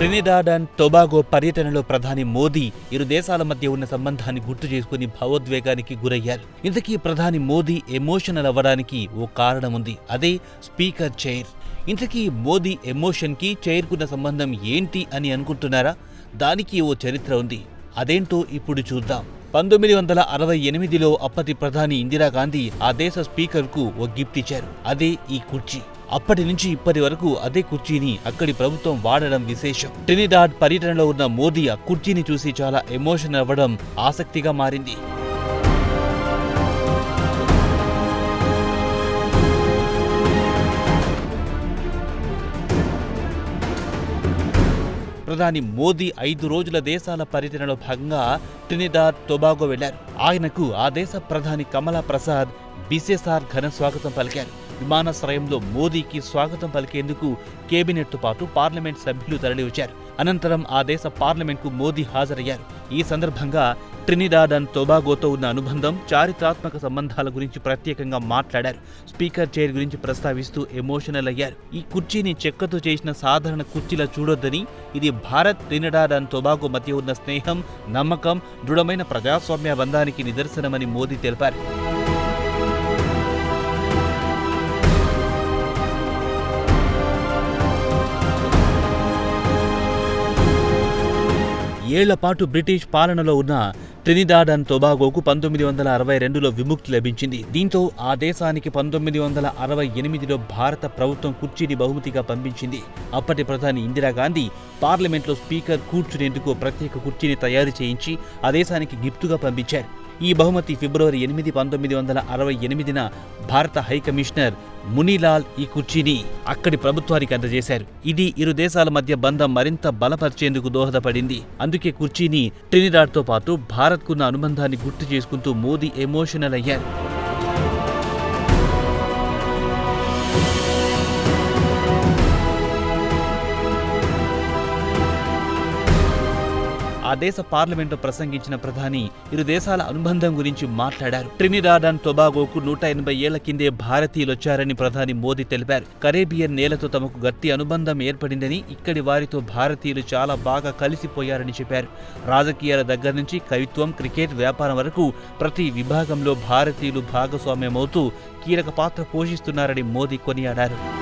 Trinidad and Tobago పర్యటనలో ప్రధాని మోదీ ఇరు దేశాల మధ్య ఉన్న సంబంధాన్ని గుర్తు చేసుకుని భావోద్వేగానికి గురయ్యారు. ఇంతకీ ప్రధాని మోదీ ఎమోషనల్ అవ్వడానికి ఓ కారణం ఉంది. అదే స్పీకర్ చైర్. ఇంతకీ మోదీ ఎమోషన్కి చైర్కున్న సంబంధం ఏంటి అని అనుకుంటున్నారా? దానికి ఓ చరిత్ర ఉంది. అదేంటో ఇప్పుడు చూద్దాం. పంతొమ్మిది వందల అరవై ఎనిమిదిలో అప్పటి ప్రధాని ఇందిరాగాంధీ ఆ దేశ స్పీకర్కు ఓ గిఫ్ట్ ఇచ్చారు. అదే ఈ కుర్చీ. అప్పటి నుంచి ఇప్పటి వరకు అదే కుర్చీని అక్కడి ప్రభుత్వం వాడడం విశేషం. ట్రినిడాడ్ పర్యటనలో ఉన్న మోదీ ఆ కుర్చీని చూసి చాలా ఎమోషన్ అవ్వడం ఆసక్తిగా మారింది. ప్రధాని మోదీ ఐదు రోజుల దేశాల పర్యటనలో భాగంగా ట్రినిడాడ్ టొబాగో వెళ్ళారు. ఆయనకు ఆ దేశ ప్రధాని కమలా ప్రసాద్ బిసెసార్ ఘన స్వాగతం పలికారు. విమానాశ్రయంలో మోదీకి స్వాగతం పలికేందుకు కేబినెట్తో పాటు పార్లమెంట్ సభ్యులు తరలివచ్చారు. అనంతరం ఆ దేశ పార్లమెంట్కు మోదీ హాజరయ్యారు. ఈ సందర్భంగా ట్రినిడాడ్ అండ్ టొబాగోతో ఉన్న అనుబంధం చారిత్రాత్మక సంబంధాల గురించి ప్రత్యేకంగా మాట్లాడారు. స్పీకర్ చైర్ గురించి ప్రస్తావిస్తూ ఎమోషనల్ అయ్యారు. ఈ కుర్చీని చెక్కతో చేసిన సాధారణ కుర్చీలా చూడొద్దని ఇది భారత్ ట్రినిడాడ్ అండ్ టొబాగో మధ్య ఉన్న స్నేహం నమ్మకం దృఢమైన ప్రజాస్వామ్య బంధానికి నిదర్శనమని మోదీ తెలిపారు. ఏళ్ళపాటు బ్రిటిష్ పాలనలో ఉన్న ట్రినిడాడ్ అండ్ టొబాగోకు పంతొమ్మిది వందల అరవై రెండులో విముక్తి లభించింది. దీంతో ఆ దేశానికి పంతొమ్మిది వందల అరవై ఎనిమిదిలో భారత ప్రభుత్వం కుర్చీని బహుమతిగా పంపించింది. అప్పటి ప్రధాని ఇందిరాగాంధీ పార్లమెంట్లో స్పీకర్ కూర్చునేందుకు ప్రత్యేక కుర్చీని తయారు చేయించి ఆ దేశానికి గిఫ్టుగా పంపించారు. ఈ బహుమతి ఫిబ్రవరి ఎనిమిది పంతొమ్మిది వందల అరవై ఎనిమిదిన భారత హై కమిషనర్ మునీలాల్ ఈ కుర్చీని అక్కడి ప్రభుత్వానికి అందజేశారు. ఇది ఇరు దేశాల మధ్య బంధం మరింత బలపరిచేందుకు దోహదపడింది. అందుకే కుర్చీని ట్రినిడాడ్తో పాటు భారత్కున్న అనుబంధాన్ని గుర్తు చేసుకుంటూ మోదీ ఎమోషనల్ అయ్యారు. ఆ దేశ పార్లమెంట్లో ప్రసంగించిన ప్రధాని ఇరు దేశాల అనుబంధం గురించి మాట్లాడారు. ట్రినిడాడ్ అండ్ టొబాగోకు నూట ఎనభై ఏళ్ళ కిందే భారతీయులు వచ్చారని ప్రధాని మోదీ తెలిపారు. కరేబియన్ నేలతో తమకు గట్టి అనుబంధం ఏర్పడిందని ఇక్కడి వారితో భారతీయులు చాలా బాగా కలిసిపోయారని చెప్పారు. రాజకీయాల దగ్గర నుంచి కవిత్వం క్రికెట్ వ్యాపారం వరకు ప్రతి విభాగంలో భారతీయులు భాగస్వామ్యమవుతూ కీలక పాత్ర పోషిస్తున్నారని మోదీ కొనియాడారు.